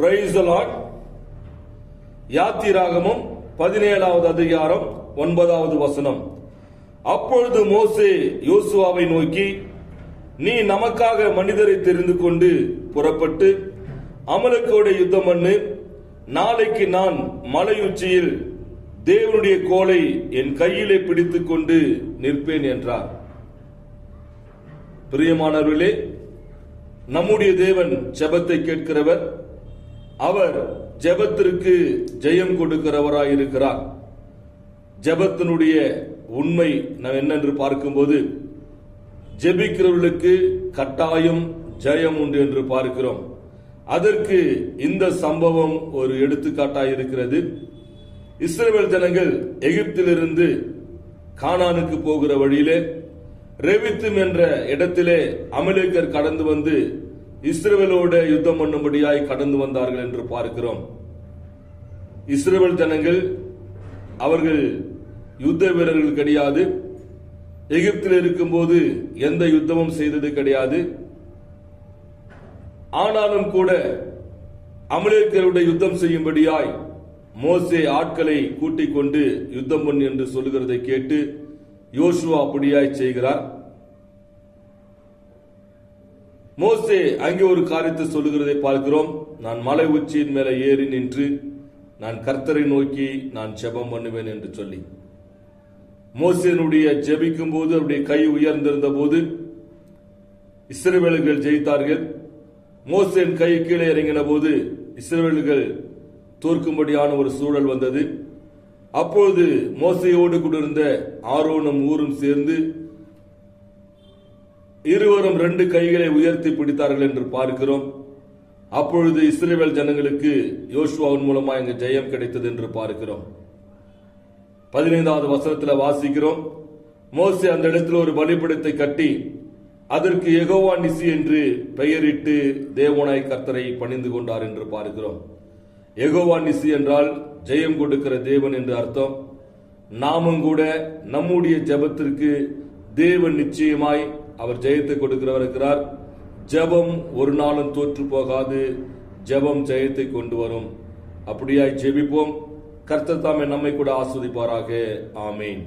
Price யாத்திராகமும் பதினேழாவது அதிகாரம் ஒன்பதாவது வசனம். அப்பொழுது மோசே யோசுவாவை நோக்கி நீ நமக்காக மனிதரை தெரிந்து கொண்டு புறப்பட்டு அமலக்கோட யுத்தம் பண்ணு. நாளைக்கு நான் மலை உச்சியில் தேவனுடைய கோலை என் கையிலே பிடித்துக் கொண்டு நிற்பேன் என்றார். பிரியமானவர்களே நம்முடைய தேவன் செபத்தை கேட்கிறவர். அவர் ஜெபத்திற்கு ஜெயம் கொடுக்கிறவராய் இருக்கிறார் ஜெபத்தினுடைய உண்மை நாம் என்னென்று பார்க்கும்போது ஜெபிக்கிறவர்களுக்கு கட்டாயம் ஜெயம் உண்டு என்று பார்க்கிறோம். அதற்கு இந்த சம்பவம் ஒரு எடுத்துக்காட்டாக இருக்கிறது இஸ்ரேல் ஜனங்கள் எகிப்திலிருந்து கானானுக்கு போகிற வழியிலே ரெவித்தும் என்ற இடத்திலே அமலேக்கர் கடந்து வந்து இஸ்ரேவலோட யுத்தம் பண்ணும்படியாய் கடந்து வந்தார்கள் என்று பார்க்கிறோம். இஸ்ரவேல் ஜனங்கள் அவர்கள் யுத்த வீரர்கள் கிடையாது. எகிப்தில் இருக்கும்போது எந்த யுத்தமும் செய்தது கிடையாது. ஆனாலும் கூட அமலேக்கருடைய யுத்தம் செய்யும்படியாய் மோசே ஆட்களை கூட்டிக் கொண்டு யுத்தம் பண்ணு என்று சொல்லுகிறதை கேட்டு யோசுவா அப்படியாய் செய்கிறார். மோசே அங்கே ஒரு காரியத்தை சொல்லுகிறதை பார்க்கிறோம். நான் மலை உச்சியின் மேலே ஏறி நின்று நான் கர்த்தரை நோக்கி நான் ஜெபம் பண்ணுவேன் என்று சொல்லி. மோசேனுடைய ஜெபிக்கும் போது அவருடைய கை உயர்ந்திருந்த போது இஸ்ரவேலர்கள் ஜெயித்தார்கள். மோசேன் கை கீழே இறங்கின போது இஸ்ரவேலர்கள் தோற்கும்படியான ஒரு சூழல் வந்தது. அப்பொழுது மோசையோடு கூட இருந்த ஆரோனும் ஊரும் சேர்ந்து இருவரும் ரெண்டு கைகளை உயர்த்தி பிடித்தார்கள் என்று பார்க்கிறோம். அப்பொழுது இஸ்ரேல் ஜனங்களுக்கு யோசுவாவின் மூலமா இங்கு ஜெயம் கிடைத்தது என்று பார்க்கிறோம். பதினைந்தாவது வசனத்தில் வாசிக்கிறோம். மோசி அந்த இடத்தில் ஒரு பலிபடத்தை கட்டி அதற்கு எகோவா நிசி என்று பெயரிட்டு தேவனாய் கர்த்தரை பணிந்து கொண்டார் என்று பார்க்கிறோம். எகோவா நிசி என்றால் ஜெயம் கொடுக்கிற தேவன் என்று அர்த்தம். நாமும் கூட நம்முடைய ஜெபத்திற்கு தேவன் நிச்சயமாய் அவர் ஜெயத்தை கொடுக்கிறவர் இருக்கிறார். ஜெபம் ஒரு நாளும் தோற்று போகாது. ஜெபம் ஜெயத்தை கொண்டு வரும். அப்படியாய் ஜெபிப்போம். கர்த்தர் தாமே நம்மை கூட ஆஸ்வதிப்பாராக. ஆமேன்.